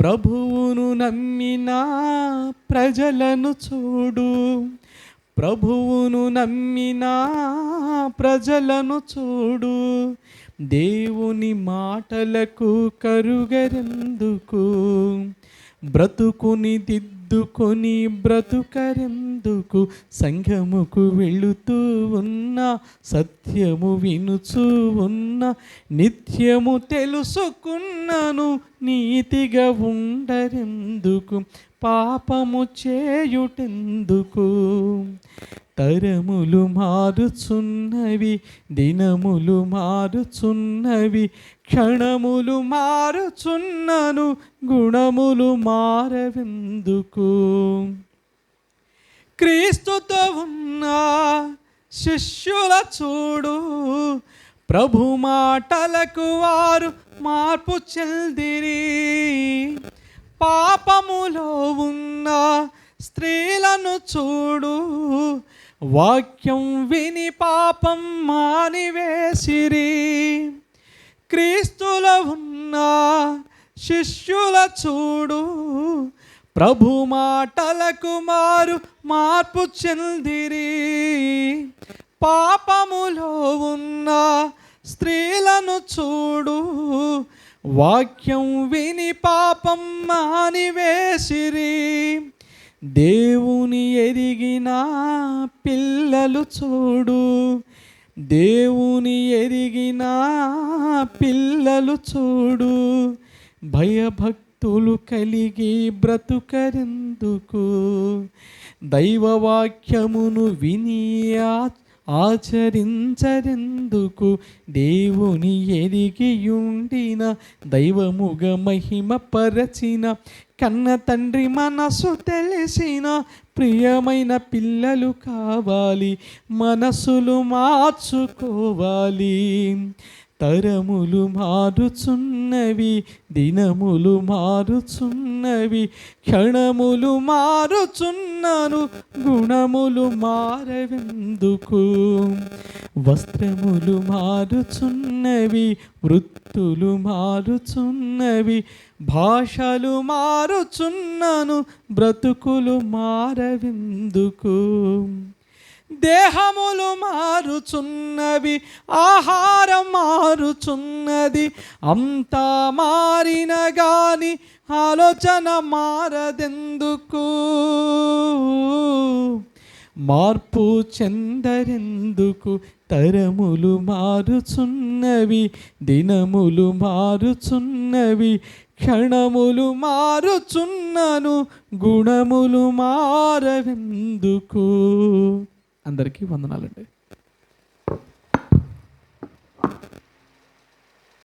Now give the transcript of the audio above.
ప్రభువును నమ్మిన ప్రజలను చూడు. ప్రభువును నమ్మిన ప్రజలను చూడు. దేవుని మాటలకు కరుగరెందుకు? బ్రతుకుని దిద్దు దిద్దుకొని బ్రతుకరెందుకు సంఘముకు వెళుతూ ఉన్న సత్యము వినుచూ ఉన్న నిత్యము తెలుసుకున్నను నీతిగా ఉండరెందుకు పాపము చేయుటెందుకు? తరములు మారుచున్నవి దినములు మారుచున్నవి క్షణములు మారుచున్నను గుణములు మారవెందుకు క్రీస్తుతో ఉన్న శిష్యుల చూడు ప్రభు మాటలకు వారు మార్పు చెందిరి పాపములో ఉన్న స్త్రీలను చూడు వాక్యం విని పాపం మానివేసిరి. క్రీస్తుల ఉన్న శిష్యుల చూడు. ప్రభు మాటలకు మారు మార్పు చెందిరి. పాపములో ఉన్న స్త్రీలను చూడు. వాక్యం విని పాపం మానివేసిరి. దేవుని ఎరిగిన పిల్లలు చూడు. దేవుని ఎరిగిన పిల్లలు చూడు. భయభక్తులు కలిగి బ్రతుకరెందుకు? దైవవాక్యమును విని ఆ- ఎందుకు దేవుని ఎదిగి ఉండిన దైవముగ మహిమ పరచిన కన్న తండ్రి మనసు తెలిసిన ప్రియమైన పిల్లలు కావాలి మనసులు మార్చుకోవాలి తరములు మారుచున్నవి దినములు మారుచున్నవి క్షణములు మారుచున్నను గుణములు మారవెందుకు? వస్త్రములు మారుచున్నవి వృత్తులు మారుచున్నవి భాషలు మారుచున్నను బ్రతుకులు మారవిందుకు? దేహములు మారుచున్నవి ఆహారం మారుచున్నది అంతా మారిన గాని ఆలోచన మారదెందుకు? మార్పు చెందరెందుకు? తరములు మారుచున్నవి దినములు మారుచున్నవి క్షణములు మారుచున్నను గుణములు మారవెందుకు? అందరికీ వందనాలండి.